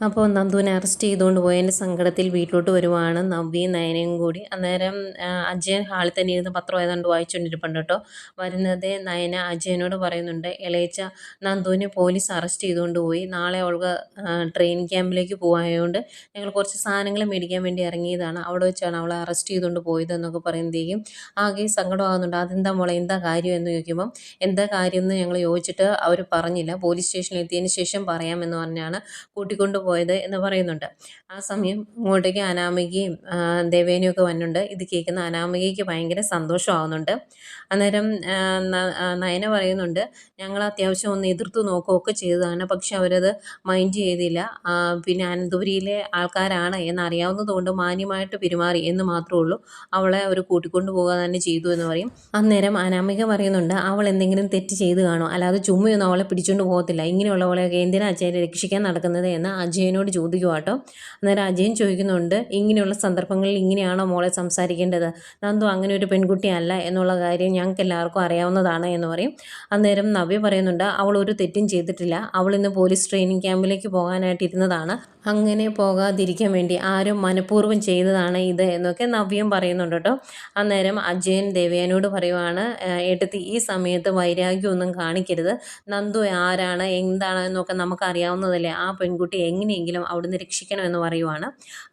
അപ്പോൾ നന്ദുവിനെ അറസ്റ്റ് ചെയ്തുകൊണ്ട് പോയതിന്റെ സങ്കടത്തിൽ വീട്ടിലോട്ട് വരുവാണ് നവ്യയും നയനയും കൂടി. അന്നേരം അജയൻ ഹാളിൽ തന്നെ ഇരുന്ന് പത്രം ഏതാണ്ട് വായിച്ചുകൊണ്ടിരിപ്പുണ്ട് കേട്ടോ. വരുന്നത് നയന അജയനോട് പറയുന്നുണ്ട് ഇളയച്ച നന്ദുവിനെ പോലീസ് അറസ്റ്റ് ചെയ്തുകൊണ്ട് പോയി. നാളെ അവൾക്ക് ട്രെയിൻ ക്യാമ്പിലേക്ക് പോകായതുകൊണ്ട് ഞങ്ങൾ കുറച്ച് സാധനങ്ങൾ മേടിക്കാൻ വേണ്ടി ഇറങ്ങിയതാണ്. അവിടെ വെച്ചാണ് അവളെ അറസ്റ്റ് ചെയ്തുകൊണ്ട് പോയത് എന്നൊക്കെ പറയുന്നതേക്കും. ആകെ സങ്കടമാകുന്നുണ്ട്. അതെന്താ മോളെ എന്താ കാര്യം? എന്ന് ചോദിക്കുമ്പം എന്താ കാര്യം? എന്ന് ഞങ്ങൾ ചോദിച്ചിട്ട് അവർ പറഞ്ഞില്ല. പോലീസ് സ്റ്റേഷനിൽ എത്തിയതിന് ശേഷം പറയാമെന്ന് പറഞ്ഞാണ്. കൂട്ടിക്കൊണ്ട് പോയത് എന്ന് പറയുന്നുണ്ട്. ആ സമയം ഇങ്ങോട്ടേക്ക് അനാമികയും ദേവേനയും ഒക്കെ വന്നിട്ടുണ്ട്. ഇത് കേൾക്കുന്ന അനാമികയ്ക്ക് ഭയങ്കര സന്തോഷമാവുന്നുണ്ട്. അന്നേരം നയന പറയുന്നുണ്ട് ഞങ്ങൾ അത്യാവശ്യം ഒന്ന് എതിർത്ത് നോക്കുകയൊക്കെ ചെയ്തതാണ്. പക്ഷെ അവരത് മൈൻഡ് ചെയ്തില്ല. പിന്നെ അനന്തപുരിയിലെ ആൾക്കാരാണ് എന്നറിയാവുന്നതുകൊണ്ട് മാന്യമായിട്ട് പെരുമാറി എന്ന് മാത്രമേ ഉള്ളൂ. അവളെ അവർ കൂട്ടിക്കൊണ്ടു പോകുക തന്നെ ചെയ്തു എന്ന് പറയും. അന്നേരം അനാമിക പറയുന്നുണ്ട് അവൾ എന്തെങ്കിലും തെറ്റ് ചെയ്ത് കാണും. അല്ലാതെ ചുമ്മയൊന്നും അവളെ പിടിച്ചുകൊണ്ട് പോകത്തില്ല. ഇങ്ങനെയുള്ളവളെയൊക്കെ എന്തിനാ അച്ഛനെ രക്ഷിക്കാൻ നടക്കുന്നത്? എന്ന് അജയനോട് ചോദിക്കുക കേട്ടോ. അന്നേരം അജയൻ ചോദിക്കുന്നുണ്ട് ഇങ്ങനെയുള്ള സന്ദർഭങ്ങളിൽ ഇങ്ങനെയാണോ മോളെ സംസാരിക്കേണ്ടത്? നന്ദു അങ്ങനെ ഒരു പെൺകുട്ടിയല്ല എന്നുള്ള കാര്യം ഞങ്ങൾക്ക് എല്ലാവർക്കും അറിയാവുന്നതാണ് എന്ന് പറയും. അന്നേരം നവ്യ പറയുന്നുണ്ട് അവൾ ഒരു തെറ്റും ചെയ്തിട്ടില്ല. അവൾ ഇന്ന് പോലീസ് ട്രെയിനിങ് ക്യാമ്പിലേക്ക് പോകാനായിട്ടിരുന്നതാണ് അങ്ങനെ പോകാതിരിക്കാൻ വേണ്ടി ആരും മനഃപൂർവം ചെയ്തതാണ് ഇത് എന്നൊക്കെ നവ്യം പറയുന്നുണ്ട് കേട്ടോ. അന്നേരം അജയൻ ദേവയാനോട് പറയുവാണ് "ഏഹ് ഈ സമയത്ത് വൈരാഗ്യമൊന്നും കാണിക്കരുത്. നന്ദു ആരാണ്? എന്താണ്? എന്നൊക്കെ നമുക്ക് അറിയാവുന്നതല്ലേ ആ പെൺകുട്ടി എങ്ങനെയെങ്കിലും അവിടുന്ന് രക്ഷിക്കണമെന്ന് പറയുവാണ്.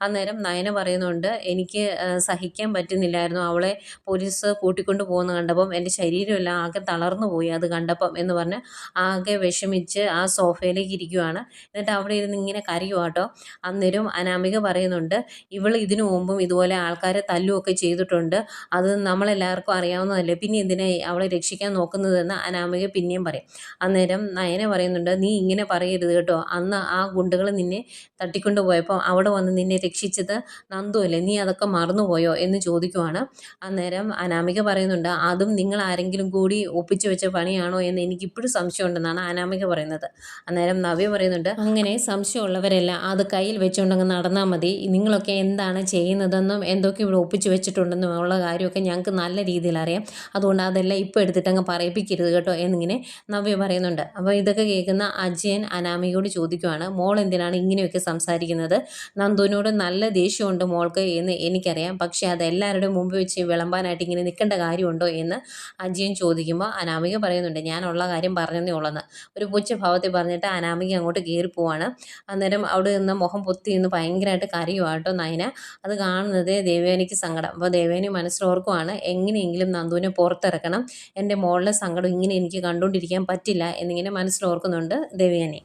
അന്നേരം നയന പറയുന്നുണ്ട് എനിക്ക് സഹിക്കാൻ പറ്റുന്നില്ലായിരുന്നു. അവളെ പോലീസ് കൂട്ടിക്കൊണ്ട് പോകുന്ന കണ്ടപ്പം എന്റെ ശരീരമെല്ലാം ആകെ തളർന്നു പോയി അത് കണ്ടപ്പം എന്ന് പറഞ്ഞ് ആകെ വിഷമിച്ച് ആ സോഫയിലേക്ക് ഇരിക്കുവാണ്. എന്നിട്ട് അവിടെ ഇരുന്ന് ഇങ്ങനെ കരയുവാട്ടോ. അന്നേരം അനാമിക പറയുന്നുണ്ട് ഇവൾ ഇതിനു മുമ്പും ഇതുപോലെ ആൾക്കാരെ തല്ലുമൊക്കെ ചെയ്തിട്ടുണ്ട്. അത് നമ്മളെല്ലാവർക്കും അറിയാവുന്നതല്ലേ. പിന്നെ എന്തിനാ അവളെ രക്ഷിക്കാൻ നോക്കുന്നതെന്ന് അനാമിക പിന്നെയും പറയും. അന്നേരം നയന പറയുന്നുണ്ട് നീ ഇങ്ങനെ പറയരുത് കേട്ടോ. അന്ന് ആ ഗുണ്ടകൾ നിന്നെ തട്ടിക്കൊണ്ട് പോയപ്പോൾ അവിടെ വന്ന് നിന്നെ രക്ഷിച്ചത് നന്ദു അല്ലേ നീ അതൊക്കെ മറന്നുപോയോ? എന്ന് ചോദിക്കുവാണ്. അന്നേരം അനാമിക പറയുന്നുണ്ട് അതും നിങ്ങൾ ആരെങ്കിലും കൂടി ഒപ്പിച്ചു വെച്ച പണിയാണോ എന്ന് എനിക്കിപ്പോഴും സംശയമുണ്ടെന്നാണ് അനാമിക പറയുന്നത്. അന്നേരം നവ്യ പറയുന്നുണ്ട് അങ്ങനെ സംശയമുള്ളവരെല്ലാം. അത് കയ്യിൽ വെച്ചുകൊണ്ടങ്ങ് നടന്നാൽ മതി. നിങ്ങളൊക്കെ എന്താണ് ചെയ്യുന്നതെന്നും എന്തൊക്കെ ഇവിടെ ഒപ്പിച്ചു വെച്ചിട്ടുണ്ടെന്നും ഉള്ള കാര്യമൊക്കെ ഞങ്ങൾക്ക് നല്ല രീതിയിൽ അറിയാം. അതുകൊണ്ട് അതെല്ലാം ഇപ്പോൾ എടുത്തിട്ട് അങ്ങ് പറയിപ്പിക്കരുത് കേട്ടോ എന്നിങ്ങനെ നവ്യ പറയുന്നുണ്ട്. അപ്പോൾ ഇതൊക്കെ കേൾക്കുന്ന അജയൻ അനാമികയോട് ചോദിക്കുവാണ് മോൾ എന്തിനാണ് ഇങ്ങനെയൊക്കെ സംസാരിക്കുന്നത്. നന്ദുവിനോട് നല്ല ദേഷ്യമുണ്ട് മോൾക്ക് എന്ന് എനിക്കറിയാം. പക്ഷേ അത് എല്ലാവരുടെയും മുമ്പ് വെച്ച് വിളമ്പാനായിട്ട് ഇങ്ങനെ നിൽക്കേണ്ട കാര്യമുണ്ടോ എന്ന് അജയൻ ചോദിക്കുമ്പോൾ അനാമിക പറയുന്നുണ്ട് ഞാനുള്ള കാര്യം പറഞ്ഞതേ ഉള്ളെന്ന്. ഒരു പുച്ഛഭാവത്തിൽ പറഞ്ഞിട്ട് അനാമിക അങ്ങോട്ട് കയറി പോവാണ്. അന്നേരം അവിടെ നിന്ന് മുഖം പൊത്തി നിന്ന് ഭയങ്കരമായിട്ട് കരയുവാട്ടോ നയന. അത് കാണുന്നത് ദേവേനിക്ക് സങ്കടം. അപ്പോൾ ദേവേനി മനസ്സിലോർക്കുവാണ് എങ്ങനെയെങ്കിലും നന്ദുവിനെ പുറത്തിറക്കണം. എന്റെ മോളിലെ സങ്കടം ഇങ്ങനെ എനിക്ക് കണ്ടുകൊണ്ടിരിക്കാൻ പറ്റില്ല എന്നിങ്ങനെ മനസ്സിലോർക്കുന്നുണ്ട് ദേവയാനി.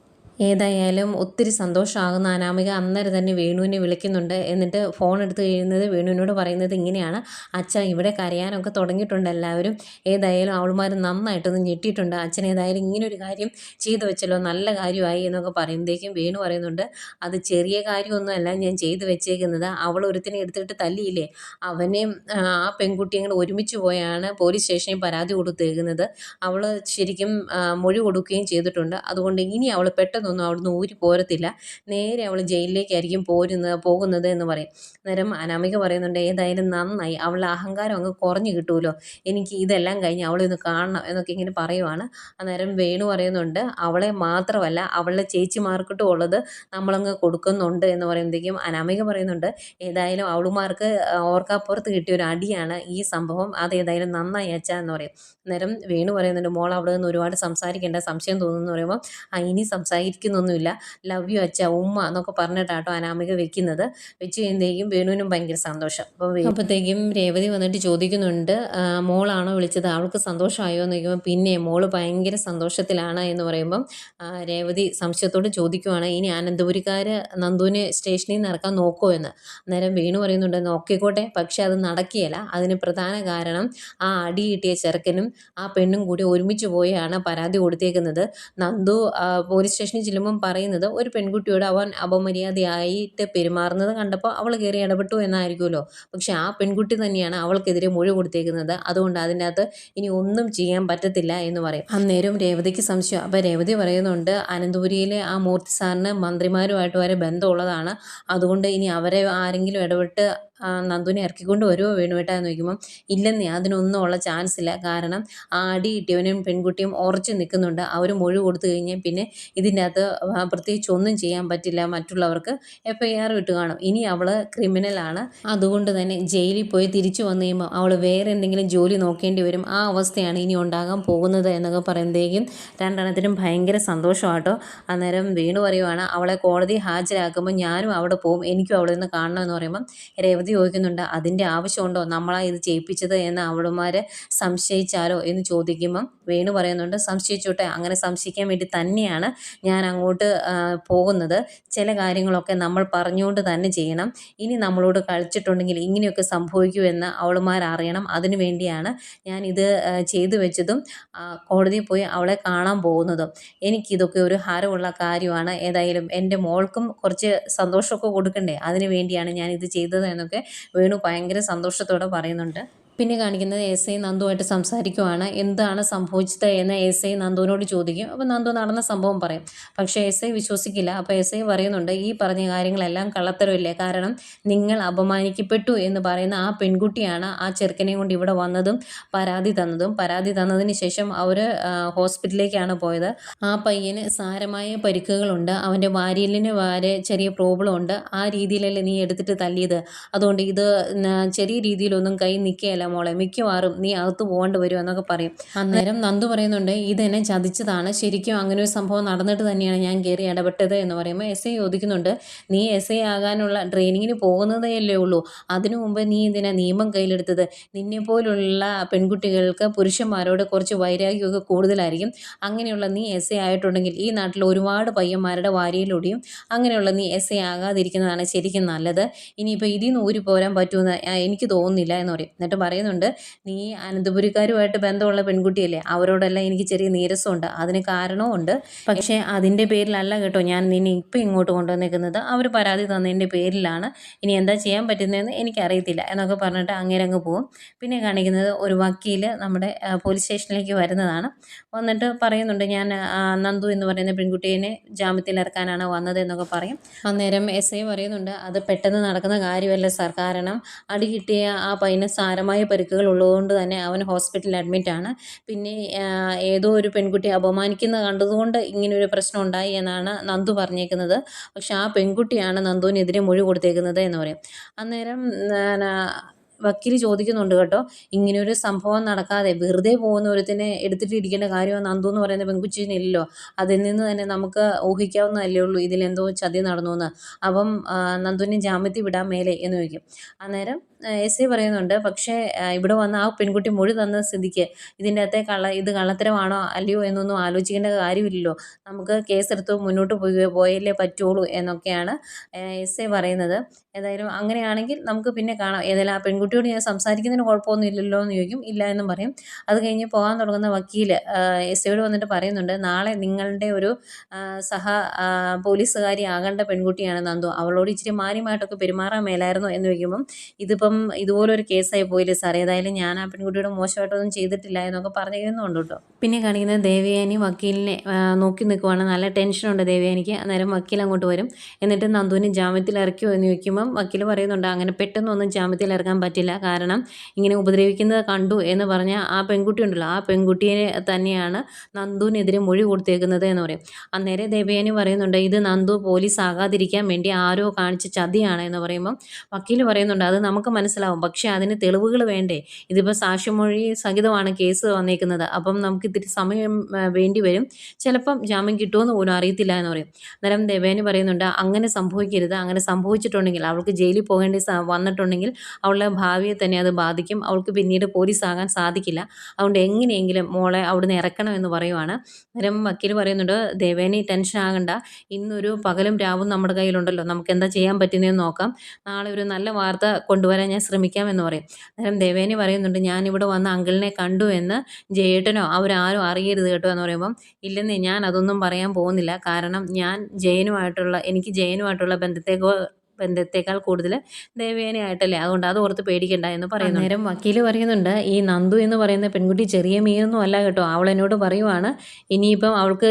ഏതായാലും ഒത്തിരി സന്തോഷമാകുന്ന. അനാമിക അന്നേരം തന്നെ വേണുവിനെ വിളിക്കുന്നുണ്ട്. എന്നിട്ട് ഫോൺ എടുത്ത് കഴിയുന്നത് വേണുവിനോട് പറയുന്നത് ഇങ്ങനെയാണ്. അച്ഛൻ ഇവിടെ കരയാനൊക്കെ തുടങ്ങിയിട്ടുണ്ട് എല്ലാവരും. ഏതായാലും അവൾമാർ നന്നായിട്ടൊന്ന് ഞെട്ടിയിട്ടുണ്ട്. അച്ഛൻ ഏതായാലും ഇങ്ങനൊരു കാര്യം ചെയ്തു വെച്ചല്ലോ. നല്ല കാര്യമായി എന്നൊക്കെ പറയുമ്പോഴേക്കും വേണു പറയുന്നുണ്ട്. അത് ചെറിയ കാര്യമൊന്നുമല്ല. ഞാൻ ചെയ്തു വെച്ചേക്കുന്നത്. അവൾ ഒരുത്തിനെ എടുത്തിട്ട് തല്ലിയില്ലേ? അവനെയും ആ പെൺകുട്ടിയെ ഒരുമിച്ച് പോയാണ് പോലീസ് സ്റ്റേഷനിൽ പരാതി കൊടുത്തേക്കുന്നത്. അവൾ ശരിക്കും മൊഴി കൊടുക്കുകയും ചെയ്തിട്ടുണ്ട്. അതുകൊണ്ട് ഇനി അവൾ പെട്ടെന്നൊന്നും അവിടുന്ന് ഊരി പോരത്തില്ല. നേരെ അവൾ ജയിലിലേക്കായിരിക്കും പോരുന്നത് പോകുന്നത് എന്ന് പറയും. അന്നേരം അനാമിക പറയുന്നുണ്ട് ഏതായാലും നന്നായി. അവളുടെ അഹങ്കാരം അങ്ങ് കുറഞ്ഞു കിട്ടുമല്ലോ എനിക്ക് ഇതെല്ലാം കഴിഞ്ഞ് അവളെ ഒന്ന് കാണണം എന്നൊക്കെ ഇങ്ങനെ പറയുവാണ്. അന്നേരം വേണു പറയുന്നുണ്ട് അവളെ മാത്രമല്ല അവളുടെ ചേച്ചിമാർക്കിട്ടും ഉള്ളത് നമ്മളങ്ങ് കൊടുക്കുന്നുണ്ട് എന്ന് പറയുമ്പോഴത്തേക്കും അനാമിക പറയുന്നുണ്ട് ഏതായാലും അവളുമാർക്ക് ഓർക്കാപ്പുറത്ത് കിട്ടിയ ഒരു അടിയാണ് ഈ സംഭവം. അത് ഏതായാലും നന്നായി അച്ഛ എന്ന് പറയും. അന്നേരം വേണു പറയുന്നുണ്ട് മോൾ അവിടെ നിന്ന് ഒരുപാട് സംസാരിക്കേണ്ട സംശയം തോന്നുന്നു എന്ന് പറയുമ്പോൾ ആ ഇനി സംസാരിക്കുന്നൊന്നുമില്ല ലവ് യു അച്ഛ ഉമ്മ എന്നൊക്കെ പറഞ്ഞിട്ടാട്ടോ അനാമിക വെക്കുന്നത്. വെച്ച് കഴിയുമ്പോഴേക്കും വേണുവിനും ഭയങ്കര സന്തോഷം. അപ്പോൾ അപ്പോഴത്തേക്കും രേവതി വന്നിട്ട് ചോദിക്കുന്നുണ്ട് "ആ, മോളാണോ വിളിച്ചത്? അവൾക്ക് സന്തോഷമായോ എന്ന് ചോദിക്കുമ്പോൾ പിന്നെ മോൾ ഭയങ്കര സന്തോഷത്തിലാണ് എന്ന് പറയുമ്പം രേവതി സംശയത്തോട് ചോദിക്കുവാണ് ഇനി അനന്തപുരിക്കാർ നന്ദുവിനെ സ്റ്റേഷനിൽ നിന്ന് ഇറക്കാൻ നോക്കുമോ എന്ന്? അന്നേരം വേണു പറയുന്നുണ്ട് നോക്കിക്കോട്ടെ പക്ഷെ അത് നടക്കുകയില്ല. അതിന് പ്രധാന കാരണം ആ അടി കിട്ടിയ ചെറുക്കനും ആ പെണ്ണും കൂടി ഒരുമിച്ച് പോയാണ് പരാതി കൊടുത്തേക്കുന്നത്. നന്ദു പോലീസ് സ്റ്റേഷനിൽ ചെല്ലുമ്പം പറയുന്നത് ഒരു പെൺകുട്ടിയോട് അവൻ അപമര്യാദയായിട്ട് പെരുമാറുന്നത് കണ്ടപ്പോൾ അവൾ കയറി ഇടപെട്ടു എന്നായിരിക്കുമല്ലോ. പക്ഷെ ആ പെൺകുട്ടി തന്നെയാണ് അവൾക്കെതിരെ മൊഴി കൊടുത്തേക്കുന്നത്. അതുകൊണ്ട് അതിന്റെ അകത്ത് ഇനി ഒന്നും ചെയ്യാൻ പറ്റത്തില്ല എന്ന് പറയും. അന്നേരം രേവതിക്ക് സംശയം. അപ്പോൾ രേവതി പറയുന്നുണ്ട് അനന്തപുരിയിലെ ആ മൂർത്തി സാറിന് മന്ത്രിമാരുമായിട്ട് വരെ ബന്ധമുള്ളതാണ്. അതുകൊണ്ട് ഇനി അവരെ ആരെങ്കിലും ഇടപെട്ട് നന്ദുവിനെ ഇറക്കിക്കൊണ്ട് വരുമോ വേണുവേട്ടാ? എന്ന് ചോദിക്കുമ്പം ഇല്ലെന്നേ അതിനൊന്നും ഉള്ള ചാൻസ് ഇല്ല കാരണം ആ അടി കിട്ടിയവനും പെൺകുട്ടിയും ഉറച്ചു നിൽക്കുന്നുണ്ട്. അവർ മൊഴി കൊടുത്തു കഴിഞ്ഞാൽ പിന്നെ ഇതിന്റെ അകത്ത് ആ, പ്രത്യേകിച്ച് ഒന്നും ചെയ്യാൻ പറ്റില്ല. മറ്റുള്ളവർക്ക് എഫ് ഐ ആർ ഇട്ട് കാണും. ഇനി അവൾ ക്രിമിനലാണ് അതുകൊണ്ട് തന്നെ ജയിലിൽ പോയി തിരിച്ചു വന്നു കഴിയുമ്പോൾ അവൾ വേറെ എന്തെങ്കിലും ജോലി നോക്കേണ്ടി വരും. ആ അവസ്ഥയാണ് ഇനി ഉണ്ടാകാൻ പോകുന്നത് എന്നൊക്കെ പറയുമ്പോഴേക്കും രണ്ടെണ്ണത്തിനും ഭയങ്കര സന്തോഷമാട്ടോ. അന്നേരം വീണു പറയുവാണ് അവളെ കോടതി ഹാജരാക്കുമ്പോൾ ഞാനും അവിടെ പോകും എനിക്കും അവളെ നിന്ന് കാണണമെന്ന് പറയുമ്പം രേവതി ചോദിക്കുന്നുണ്ട് അതിന്റെ ആവശ്യമുണ്ടോ? നമ്മളാ ഇത് ചെയ്യിപ്പിച്ചത്? എന്ന് അവളുമാർ സംശയിച്ചാലോ എന്ന് ചോദിക്കുമ്പം വേണു പറയുന്നുണ്ട് സംശയിച്ചോട്ടെ. അങ്ങനെ സംശയിക്കാൻ വേണ്ടി തന്നെയാണ് ഞാൻ അങ്ങോട്ട് ആ, പോകുന്നത്. ചില കാര്യങ്ങളൊക്കെ നമ്മൾ പറഞ്ഞുകൊണ്ട് തന്നെ ചെയ്യണം. ഇനി നമ്മളോട് കളിച്ചിട്ടുണ്ടെങ്കിൽ ഇങ്ങനെയൊക്കെ സംഭവിക്കുമെന്ന് അവളുമാർ അറിയണം. അതിനു വേണ്ടിയാണ് ഞാൻ ഇത് ചെയ്തു വെച്ചതും കോടതിയിൽ പോയി അവളെ കാണാൻ പോകുന്നതും. എനിക്കിതൊക്കെ ഒരു ഹരമുള്ള കാര്യമാണ്. ഏതായാലും എന്റെ മോൾക്കും കുറച്ച് സന്തോഷമൊക്കെ കൊടുക്കണ്ടേ? അതിനു വേണ്ടിയാണ് ഞാൻ ഇത് ചെയ്തത് എന്നൊക്കെ വേണു ഭയങ്കര സന്തോഷത്തോടെ പറയുന്നുണ്ട്. പിന്നെ കാണിക്കുന്നത് എസ് ഐ നന്ദുവായിട്ട് സംസാരിക്കുവാണ്. എന്താണ് സംഭവിച്ചത് എന്ന് എസ് ഐ നന്ദുവിനോട് ചോദിക്കും. അപ്പോൾ നന്ദു നടന്ന സംഭവം പറയും. പക്ഷേ എസ് ഐ വിശ്വസിക്കില്ല. അപ്പോൾ എസ് ഐ പറയുന്നുണ്ട് ഈ പറഞ്ഞ കാര്യങ്ങളെല്ലാം കള്ളത്തരമില്ലേ? കാരണം നിങ്ങൾ അപമാനിക്കപ്പെട്ടു എന്ന് പറയുന്ന ആ പെൺകുട്ടിയാണ് ആ ചെറുക്കനെ കൊണ്ട് ഇവിടെ വന്നതും പരാതി തന്നതും. പരാതി തന്നതിന് ശേഷം അവർ ഹോസ്പിറ്റലിലേക്കാണ് പോയത്. ആ പയ്യന് സാരമായ പരിക്കുകളുണ്ട്. അവന്റെ വാരിയലിന് വരെ ചെറിയ പ്രോബ്ലം ഉണ്ട് ആ രീതിയിലല്ലേ നീ എടുത്തിട്ട് തല്ലിയത്? അതുകൊണ്ട് ഇത് ചെറിയ രീതിയിലൊന്നും കൈ നിൽക്കുകയല്ല മോളെ മിക്കവാറും നീ അകത്ത് പോകേണ്ടി വരും എന്നൊക്കെ പറയും. അന്നേരം നന്ദു പറയുന്നുണ്ട് ഇതെന്നെ ചതിച്ചതാണ്. ശരിക്കും അങ്ങനെ ഒരു സംഭവം നടന്നിട്ട് തന്നെയാണ് ഞാൻ കയറി ഇടപെട്ടത് എന്ന് പറയുമ്പോൾ എസ് ഐ ചോദിക്കുന്നുണ്ട് നീ എസ് ഐ ആകാനുള്ള ട്രെയിനിങ്ങിന് പോകുന്നതേ അല്ലേ ഉള്ളൂ? അതിനു മുമ്പ് നീ ഇതിനെ നിയമം കയ്യിലെടുത്തത്. നിന്നെ പോലുള്ള പെൺകുട്ടികൾക്ക് പുരുഷന്മാരോട് കുറച്ച് വൈരാഗ്യമൊക്കെ കൂടുതലായിരിക്കും. അങ്ങനെയുള്ള നീ എസ് ഐ ആയിട്ടുണ്ടെങ്കിൽ ഈ നാട്ടിൽ ഒരുപാട് പയ്യന്മാരുടെ വാരിയിലൂടെയും അങ്ങനെയുള്ള നീ എസ് ഐ ആകാതിരിക്കുന്നതാണ് ശരിക്കും നല്ലത്. ഇനിയിപ്പോൾ ഇതിൽ നിന്ന് ഊരി പോരാൻ പറ്റുമെന്ന് എനിക്ക് തോന്നുന്നില്ല എന്ന് പറയും. എന്നിട്ട് പറയുന്നുണ്ട് നീ അനന്തപുരിക്കാരുമായിട്ട് ബന്ധമുള്ള പെൺകുട്ടിയല്ലേ? അവരോടെല്ലാം എനിക്ക് ചെറിയ നീരസമുണ്ട്. അതിന് കാരണവും ഉണ്ട്. പക്ഷേ അതിന്റെ പേരിലല്ല കേട്ടോ ഞാൻ നിന്നെ ഇപ്പം ഇങ്ങോട്ട് കൊണ്ടുവന്നേക്കുന്നത്. അവർ പരാതി തന്നതിന്റെ പേരിലാണ്. ഇനി എന്താ ചെയ്യാൻ പറ്റുന്നതെന്ന് എനിക്കറിയത്തില്ല. എന്നൊക്കെ പറഞ്ഞിട്ട് അങ്ങേരെ അങ്ങ് പോകും പിന്നെ കാണിക്കുന്നത് ഒരു വക്കീൽ നമ്മുടെ പോലീസ് സ്റ്റേഷനിലേക്ക് വരുന്നതാണ്. വന്നിട്ട് പറയുന്നുണ്ട് ഞാൻ നന്ദു എന്ന് പറയുന്ന പെൺകുട്ടീനെ ജാമ്യത്തിൽ ഇറക്കാനാണ് വന്നത് എന്നൊക്കെ പറയും. അന്നേരം എസ് ഐ പറയുന്നുണ്ട് അത് പെട്ടെന്ന് നടക്കുന്ന കാര്യമല്ല സാർ. കാരണം അടി കിട്ടിയ ആ പൈന സാരമായ പരിക്കുകൾ ഉള്ളതുകൊണ്ട് തന്നെ അവൻ ഹോസ്പിറ്റലിൽ അഡ്മിറ്റാണ് പിന്നെ ഏതോ ഒരു പെൺകുട്ടി അപമാനിക്കുന്നത് കണ്ടതുകൊണ്ട് ഇങ്ങനെ ഒരു പ്രശ്നം ഉണ്ടായി എന്നാണ് നന്ദു പറഞ്ഞേക്കുന്നത്. പക്ഷെ ആ പെൺകുട്ടിയാണ് നന്ദുവിനെതിരെ മൊഴി കൊടുത്തേക്കുന്നത് എന്ന് പറയും. അന്നേരം വക്കീൽ ചോദിക്കുന്നുണ്ട് കേട്ടോ ഇങ്ങനൊരു സംഭവം നടക്കാതെ വെറുതെ പോകുന്ന ഒരുത്തിനെ എടുത്തിട്ട് ഇരിക്കേണ്ട കാര്യം നന്ദു എന്ന് പറയുന്ന പെൺകുച്ചിനില്ലല്ലോ അതിൽ നിന്ന് തന്നെ നമുക്ക് ഊഹിക്കാവുന്നതല്ലേ ഉള്ളൂ ഇതിലെന്തോ ചതി നടന്നു എന്ന്. അപ്പം നന്ദുവിനെ ജാമ്യത്തിൽ വിടാൻ മേലെ എന്ന് ചോദിക്കും. അന്നേരം എസ് ഐ പറയുന്നുണ്ട് പക്ഷേ ഇവിടെ വന്ന ആ പെൺകുട്ടി മൊഴി തന്ന സ്ഥിതിക്ക് ഇതിന്റെ അകത്തെ കള്ള ഇത് കള്ളത്തരമാണോ അല്ലയോ എന്നൊന്നും ആലോചിക്കേണ്ട കാര്യമില്ലല്ലോ. നമുക്ക് കേസെടുത്ത് മുന്നോട്ട് പോയി പോയല്ലേ പറ്റുള്ളൂ എന്നൊക്കെയാണ് എസ് ഐ പറയുന്നത്. ഏതായാലും അങ്ങനെയാണെങ്കിൽ നമുക്ക് പിന്നെ കാണാം. ഏതായാലും ആ പെൺകുട്ടിയോട് ഞാൻ സംസാരിക്കുന്നതിന് കുഴപ്പമൊന്നും ഇല്ലല്ലോ എന്ന് ചോദിക്കും. ഇല്ല എന്നും പറയും. അത് കഴിഞ്ഞ് പോകാൻ തുടങ്ങുന്ന വക്കീൽ എസ് ഐയോട് വന്നിട്ട് പറയുന്നുണ്ട് നാളെ നിങ്ങളുടെ ഒരു സഹ പോലീസുകാരി ആകേണ്ട പെൺകുട്ടിയാണ് നന്ദു. അവളോട് ഇച്ചിരി മാന്യമായിട്ടൊക്കെ പെരുമാറാൻ മേലായിരുന്നു എന്ന് ചോദിക്കുമ്പം ഇതിപ്പം ഇതുപോലൊരു കേസായി പോയില്ലേ സാർ ഏതായാലും ഞാൻ ആ പെൺകുട്ടിയോട് മോശമായിട്ടൊന്നും ചെയ്തിട്ടില്ല എന്നൊക്കെ പറഞ്ഞിരുന്നുണ്ട് കേട്ടോ. പിന്നെ കാണിക്കുന്നത് ദേവയാനി വക്കീലിനെ നോക്കി നിൽക്കുവാണ്. നല്ല ടെൻഷനുണ്ട് ദേവയാനിക്ക്. അന്നേരം വക്കീൽ അങ്ങോട്ട് വരും. എന്നിട്ട് നന്ദുവിന് ജാമ്യത്തിൽ ഇറക്കിയോ എന്ന് ചോദിക്കുമ്പം വക്കീൽ പറയുന്നുണ്ട് അങ്ങനെ പെട്ടെന്നൊന്നും ജാമ്യത്തിൽ ഇറക്കാൻ പറ്റില്ല. കാരണം ഇങ്ങനെ ഉപദ്രവിക്കുന്നത് കണ്ടു എന്ന് പറഞ്ഞ ആ പെൺകുട്ടി ഉണ്ടല്ലോ. ആ പെൺകുട്ടിയെ തന്നെയാണ് നന്ദുവിനെതിരെ മൊഴി കൊടുത്തേക്കുന്നത് എന്ന് പറയും. അന്നേരം ദേവയാനി പറയുന്നുണ്ട് ഇത് നന്ദു പോലീസ് ആകാതിരിക്കാൻ വേണ്ടി ആരോ കാണിച്ച ചതിയാണ് എന്ന് പറയുമ്പം വക്കീൽ പറയുന്നുണ്ട് അത് നമുക്ക് മനസ്സിലാവും. പക്ഷേ അതിന് തെളിവുകൾ വേണ്ടേ? ഇതിപ്പോൾ സാക്ഷിമൊഴി സഹിതമാണ് കേസ് വന്നേക്കുന്നത്. അപ്പം നമുക്ക് ഇത്തിരി സമയം വേണ്ടി വരും. ചിലപ്പം ജാമ്യം കിട്ടുമെന്ന് പോലും അറിയത്തില്ല എന്ന് പറയും. അന്നേരം ദേവേന് പറയുന്നുണ്ട് അങ്ങനെ സംഭവിക്കരുത്. അങ്ങനെ സംഭവിച്ചിട്ടുണ്ടെങ്കിൽ അവൾക്ക് ജയിലിൽ പോകേണ്ടി വന്നിട്ടുണ്ടെങ്കിൽ അവളുടെ ഭാവിയെ തന്നെ അത് ബാധിക്കും. അവൾക്ക് പിന്നീട് പോലീസ് ആകാൻ സാധിക്കില്ല. അതുകൊണ്ട് എങ്ങനെയെങ്കിലും മോളെ അവിടുന്ന് ഇറക്കണം എന്ന് പറയുവാണ്. അന്നേരം വക്കീൽ പറയുന്നുണ്ട് ദേവേനെ ടെൻഷൻ ആകണ്ട. ഇന്നൊരു പകലും രാവും നമ്മുടെ കയ്യിലുണ്ടല്ലോ. നമുക്ക് എന്താ ചെയ്യാൻ പറ്റുന്നതെന്ന് നോക്കാം. നാളെ ഒരു നല്ല വാർത്ത കൊണ്ടുവരാൻ ഞാൻ ശ്രമിക്കാം എന്ന് പറയും. അന്നേരം ദേവേനി പറയുന്നുണ്ട് ഞാനിവിടെ വന്ന അങ്കിളിനെ കണ്ടു എന്ന് ജയേട്ടനോ അവരാരും അറിയരുത് കേട്ടോ എന്ന് പറയുമ്പം ഇല്ലെന്നേ ഞാൻ അതൊന്നും പറയാൻ പോകുന്നില്ല. കാരണം ഞാൻ ജയനുമായിട്ടുള്ള എനിക്ക് ജയനുമായിട്ടുള്ള ബന്ധത്തെ ബന്ധത്തേക്കാൾ കൂടുതൽ ദേവേനയായിട്ടല്ലേ അതുകൊണ്ട് അത് ഓർത്ത് പേടിക്കണ്ട എന്ന് പറയുന്നു നേരം വക്കീൽ പറയുന്നുണ്ട് ഈ നന്ദു എന്ന് പറയുന്ന പെൺകുട്ടി ചെറിയ മീനൊന്നും അല്ല കേട്ടോ. അവൾ എന്നോട് പറയുവാണ് ഇനിയിപ്പം അവൾക്ക്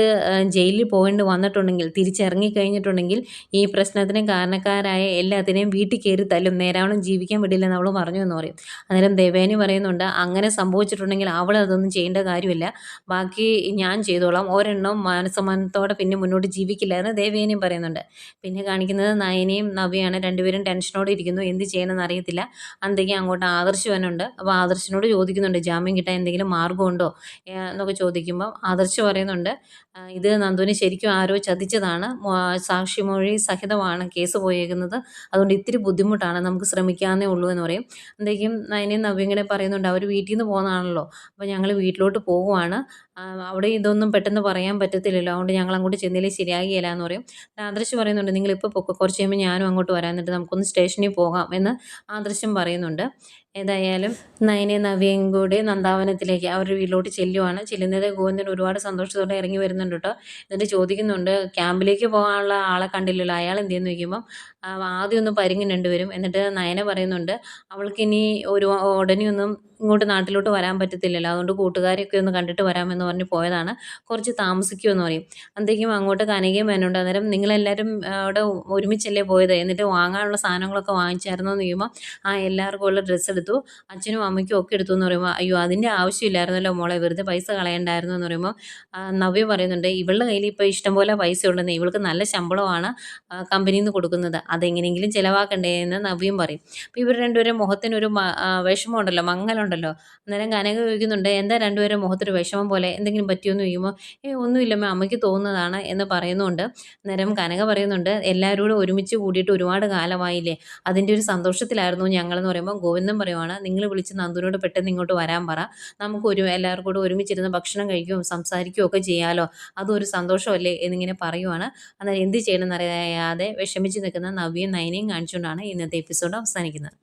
ജയിലിൽ പോകേണ്ടി വന്നിട്ടുണ്ടെങ്കിൽ തിരിച്ചിറങ്ങി കഴിഞ്ഞിട്ടുണ്ടെങ്കിൽ ഈ പ്രശ്നത്തിന് കാരണക്കാരായ എല്ലാത്തിനെയും വീട്ടിൽ കയറി തല്ലും. നേരാവണ്ണം ജീവിക്കാൻ വിടില്ലെന്ന് അവൾ പറഞ്ഞു എന്ന് പറയും. അന്നേരം ദേവേനി പറയുന്നുണ്ട് അങ്ങനെ സംഭവിച്ചിട്ടുണ്ടെങ്കിൽ അവൾ അതൊന്നും ചെയ്യേണ്ട കാര്യമില്ല. ബാക്കി ഞാൻ ചെയ്തോളാം. ഒരെണ്ണം മാനസമാനത്തോടെ പിന്നെ മുന്നോട്ട് ജീവിക്കില്ല എന്ന് ദേവേനിയും പറയുന്നുണ്ട്. പിന്നെ കാണിക്കുന്നത് നയനയും നവ്യാണ് രണ്ടുപേരും ടെൻഷനോടെ ഇരിക്കുന്നു. എന്ത് ചെയ്യണമെന്ന് അറിയത്തില്ല. അന്തേക്ക് അങ്ങോട്ട് ആദർശ് വനുണ്ട് അപ്പോൾ ആദർശിനോട് ചോദിക്കുന്നുണ്ട് ജാമ്യം കിട്ടാൻ എന്തെങ്കിലും മാർഗമുണ്ടോ? എന്നൊക്കെ ചോദിക്കുമ്പോൾ ആദർശ് പറയുന്നുണ്ട് ഇത് നന്ദുവിനെ ശരിക്കും ആരോ ചതിച്ചതാണ്. സാക്ഷിമൊഴി സഹിതമാണ് കേസ് പോയേക്കുന്നത്. അതുകൊണ്ട് ഇത്തിരി ബുദ്ധിമുട്ടാണ്. നമുക്ക് ശ്രമിക്കാമെന്നേ ഉള്ളൂ എന്ന് പറയും. അന്തേക്കും നയനയും നവ്യങ്ങനെ പറയുന്നുണ്ട് അവർ വീട്ടിൽ നിന്ന് പോകുന്നതാണല്ലോ. അപ്പോൾ ഞങ്ങൾ വീട്ടിലോട്ട് പോകുവാണ്. അവിടെ ഇതൊന്നും പെട്ടെന്ന് പറയാൻ പറ്റത്തില്ലല്ലോ. അതുകൊണ്ട് ഞങ്ങൾ അങ്ങോട്ട് ചെന്നില്ലേ ശരിയാകില്ല എന്ന് പറയും. ആദർശ് പറയുന്നുണ്ട് നിങ്ങളിപ്പോൾ പൊക്കോ കുറച്ച് കഴിയുമ്പോൾ ഞാനും അങ്ങോട്ട് വരാൻ എന്നിട്ട് നമുക്കൊന്ന് സ്റ്റേഷനിൽ പോകാം എന്ന് ആദർശം പറയുന്നുണ്ട്. ഏതായാലും നയനെ നവ്യയും കൂടി നന്ദാവനത്തിലേക്ക് അവരുടെ വീട്ടിലോട്ട് ചെല്ലുവാണ്. ചെല്ലുന്നത് ഗോവിന്ദൻ ഒരുപാട് സന്തോഷത്തോടെ ഇറങ്ങി വരുന്നുണ്ട് കേട്ടോ. എന്നിട്ട് ചോദിക്കുന്നുണ്ട് ക്യാമ്പിലേക്ക് പോകാനുള്ള ആളെ കണ്ടില്ലല്ലോ? അയാൾ എന്ത് ചെയ്യുന്നു? ചോദിക്കുമ്പം ആദ്യം ഒന്ന് പരിങ്ങി രണ്ടുപേരും. എന്നിട്ട് നയന പറയുന്നുണ്ട് അവൾക്ക് ഇനി ഒരു ഉടനെ ഒന്നും ഇങ്ങോട്ട് നാട്ടിലോട്ട് വരാൻ പറ്റത്തില്ലല്ലോ. അതുകൊണ്ട് കൂട്ടുകാരെയൊക്കെ ഒന്ന് കണ്ടിട്ട് വരാമെന്ന് പറഞ്ഞ് പോയതാണ്. കുറച്ച് താമസിക്കുമെന്ന് പറയും. അന്തേക്കും അങ്ങോട്ട് കനകയും വരുന്നുണ്ട് അന്നേരം നിങ്ങളെല്ലാവരും അവിടെ ഒരുമിച്ചല്ലേ പോയത്? എന്നിട്ട് വാങ്ങാനുള്ള സാധനങ്ങളൊക്കെ വാങ്ങിച്ചായിരുന്നു? എന്ന് ചോദിക്കുമ്പോൾ ആ എല്ലാവർക്കും ഉള്ള ഡ്രസ്സ് എടുത്തു അച്ഛനും അമ്മയ്ക്കും ഒക്കെ എടുത്തു എന്ന് പറയുമ്പോൾ അയ്യോ അതിന്റെ ആവശ്യമില്ലായിരുന്നല്ലോ മോളെ വെറുതെ പൈസ കളയണ്ടായിരുന്നു എന്ന് പറയുമ്പോൾ നവ്യ പറയുന്നുണ്ട് ഇവളുടെ കയ്യിൽ ഇപ്പോൾ ഇഷ്ടംപോലെ പൈസ ഉണ്ടെന്ന് ഇവൾക്ക് നല്ല ശമ്പളമാണ് കമ്പനിയിൽ നിന്ന് കൊടുക്കുന്നത്. അതെങ്ങനെയെങ്കിലും ചിലവാക്കണ്ടേ എന്ന് നവ്യം പറയും. അപ്പോൾ ഇവർ രണ്ടുപേരും മുഖത്തിനൊരു വിഷമമുണ്ടല്ലോ മങ്ങലുണ്ടല്ലോ. അന്നേരം കനക ചോദിക്കുന്നുണ്ട് എന്താ രണ്ടുപേരും മുഖത്തൊരു വിഷമം പോലെ? എന്തെങ്കിലും പറ്റിയോന്ന് ചോദിക്കുമ്പോൾ ഏ ഒന്നുമില്ലമ്മ അമ്മയ്ക്ക് തോന്നുന്നതാണ് എന്ന് പറയുന്നുണ്ട്. അന്നേരം കനക പറയുന്നുണ്ട് എല്ലാവരും കൂടെ ഒരുമിച്ച് കൂടിയിട്ട് ഒരുപാട് കാലമായില്ലേ? അതിന്റെ ഒരു സന്തോഷത്തിലായിരുന്നു ഞങ്ങളെന്ന് പറയുമ്പോൾ ഗോവിന്ദൻ പറയുവാണ്. നിങ്ങൾ വിളിച്ച് നന്ദുനോട് പെട്ടെന്ന് ഇങ്ങോട്ട് വരാൻ പറ. നമുക്ക് ഒരു എല്ലാവർക്കും കൂടെ ഒരുമിച്ചിരുന്ന് ഭക്ഷണം കഴിക്കുകയും സംസാരിക്കുകയും ഒക്കെ ചെയ്യാമല്ലോ അതൊരു സന്തോഷമല്ലേ എന്നിങ്ങനെ പറയുവാണ്. അന്നേരം എന്ത് ചെയ്യണമെന്നറിയാതെ വിഷമിച്ച് നിൽക്കുന്ന നവ്യയും നയനയും കാണിച്ചുകൊണ്ടാണ് ഇന്നത്തെ എപ്പിസോഡ് അവസാനിക്കുന്നത്.